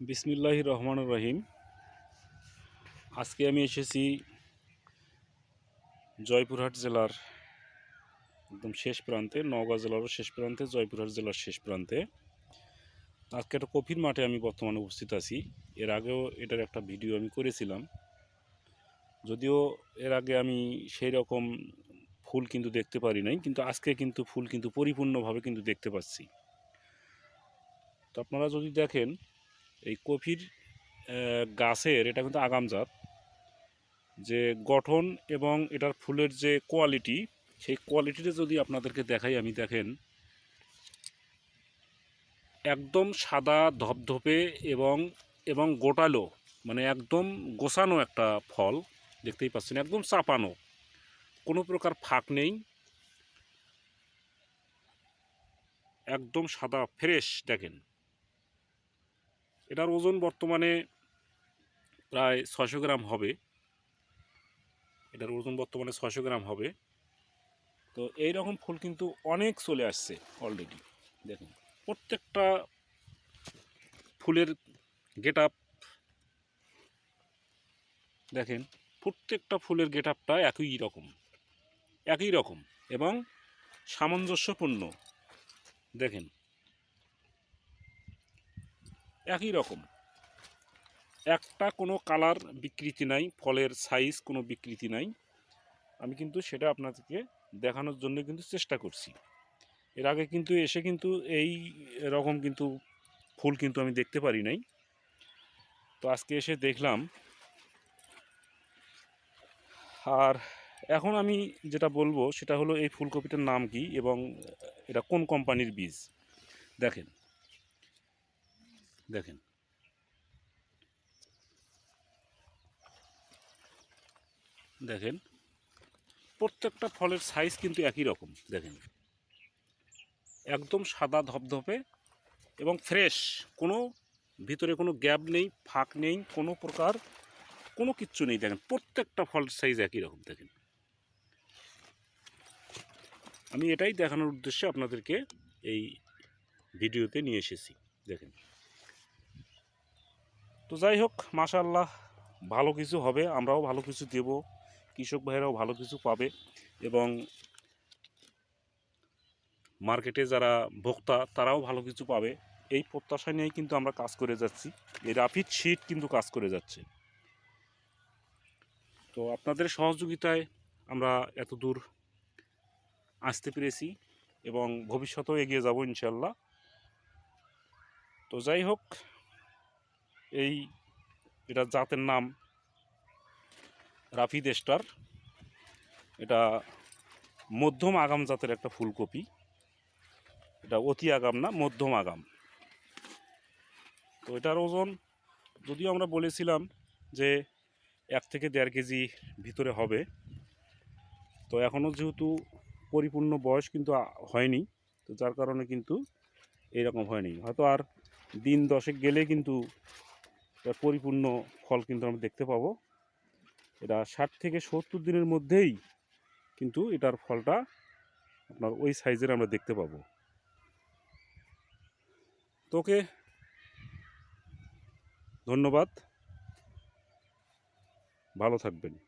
বিসমিল্লাহ রহমান রহিম। আজকে আমি এসেছি জয়পুরহাট জেলার একদম শেষ প্রান্তে, নওগাঁ জেলারও শেষ প্রান্তে, জয়পুরহাট জেলার শেষ প্রান্তে। আজকে একটা কফির মাঠে আমি বর্তমানে উপস্থিত আছি। এর আগেও এটার একটা ভিডিও আমি করেছিলাম। যদিও এর আগে আমি সেই রকম ফুল কিন্তু দেখতে পারি নাই, কিন্তু আজকে কিন্তু ফুল কিন্তু পরিপূর্ণভাবে কিন্তু দেখতে পাচ্ছি। তো আপনারা যদি দেখেন এই কফির গাছের, এটা কিন্তু আগাম জাত যে গঠন এবং এটার ফুলের যে কোয়ালিটি, সেই কোয়ালিটিটা যদি আপনাদেরকে দেখাই, আমি দেখেন, একদম সাদা ধপধপে এবং এবং গোটালো মানে একদম গোছানো একটা ফল, দেখতেই পাচ্ছেন, একদম চাপানো, কোনো প্রকার ফাঁক নেই, একদম সাদা, ফ্রেশ, দেখেন। এটার ওজন বর্তমানে প্রায় ছয়শো গ্রাম হবে। এটার ওজন বর্তমানে ছয়শো গ্রাম হবে। তো এই রকম ফুল কিন্তু অনেক চলে আসছে অলরেডি দেখুন, প্রত্যেকটা ফুলের গেট আপ দেখেন, প্রত্যেকটা ফুলের গেট আপটা একই রকম একই রকম এবং সামঞ্জস্যপূর্ণ। দেখেন একই রকম। একটা কোনো কালার বিকৃতি নাই, ফলের সাইজ কোনো বিকৃতি নাই। আমি কিন্তু সেটা আপনাদেরকে দেখানোর জন্য কিন্তু চেষ্টা করছি। এর আগে কিন্তু এসে কিন্তু এই রকম কিন্তু ফুল কিন্তু আমি দেখতে পারি নাই। তো আজকে এসে দেখলাম। আর এখন আমি যেটা বলব সেটা হলো এই ফুলকপিটার নাম কি এবং এটা কোন কোম্পানির বীজ? দেখেন। দেখেন। দেখেন, প্রত্যেকটা ফলের সাইজ কিন্তু একই রকম, দেখেন। একদম সাদা ধপধপে এবং ফ্রেশ কোনো ভিতরে কোনো গ্যাপ নেই, ফাঁক নেই, কোনো প্রকার, কোনো কিচ্ছু নেই, দেখেন। প্রত্যেকটা ফলের সাইজ একই রকম, দেখেন। আমি এটাই দেখানোর উদ্দেশ্যে আপনাদেরকে এই ভিডিওতে নিয়ে এসেছি, দেখেন। তো যাই হোক মাশাল্লাহ ভালো কিছু হবে, আমরাও ভালো কিছু দেব, কৃষক ভাইরাও ভালো কিছু পাবে এবং মার্কেটে যারা ভোক্তা, তারাও ভালো কিছু পাবে। এই প্রত্যাশা নিয়েই কিন্তু আমরা কাজ করে যাচ্ছি। এই রাফিড শিট কিন্তু কাজ করে যাচ্ছে। তো আপনাদের সহযোগিতায় আমরা এত দূর আসতে পেরেছি এবং ভবিষ্যতেও এগিয়ে যাব ইনশাল্লাহ তো যাই হোক এই এটা জাতের নাম রাফিদ স্টার এটা মধ্যম আগাম জাতের একটা ফুলকপি। এটা অতি আগাম না, মধ্যম আগাম। তো এটার ওজন, যদিও আমরা বলেছিলাম যে এক থেকে দেড় কেজি ভিতরে হবে, তো এখনও যেহেতু পরিপূর্ণ বয়স কিন্তু হয়নি, তো যার কারণে কিন্তু এইরকম হয়নি। হয়তো আর দিন দশেক গেলে কিন্তু এর পরিপূর্ণ ফল কিন্তু আমরা দেখতে পাবো। এটা ষাট থেকে সত্তর দিনের মধ্যেই কিন্তু এটার ফলটা আপনার ওই সাইজের আমরা দেখতে পাবো। তোকে ধন্যবাদ। ভালো থাকবেন।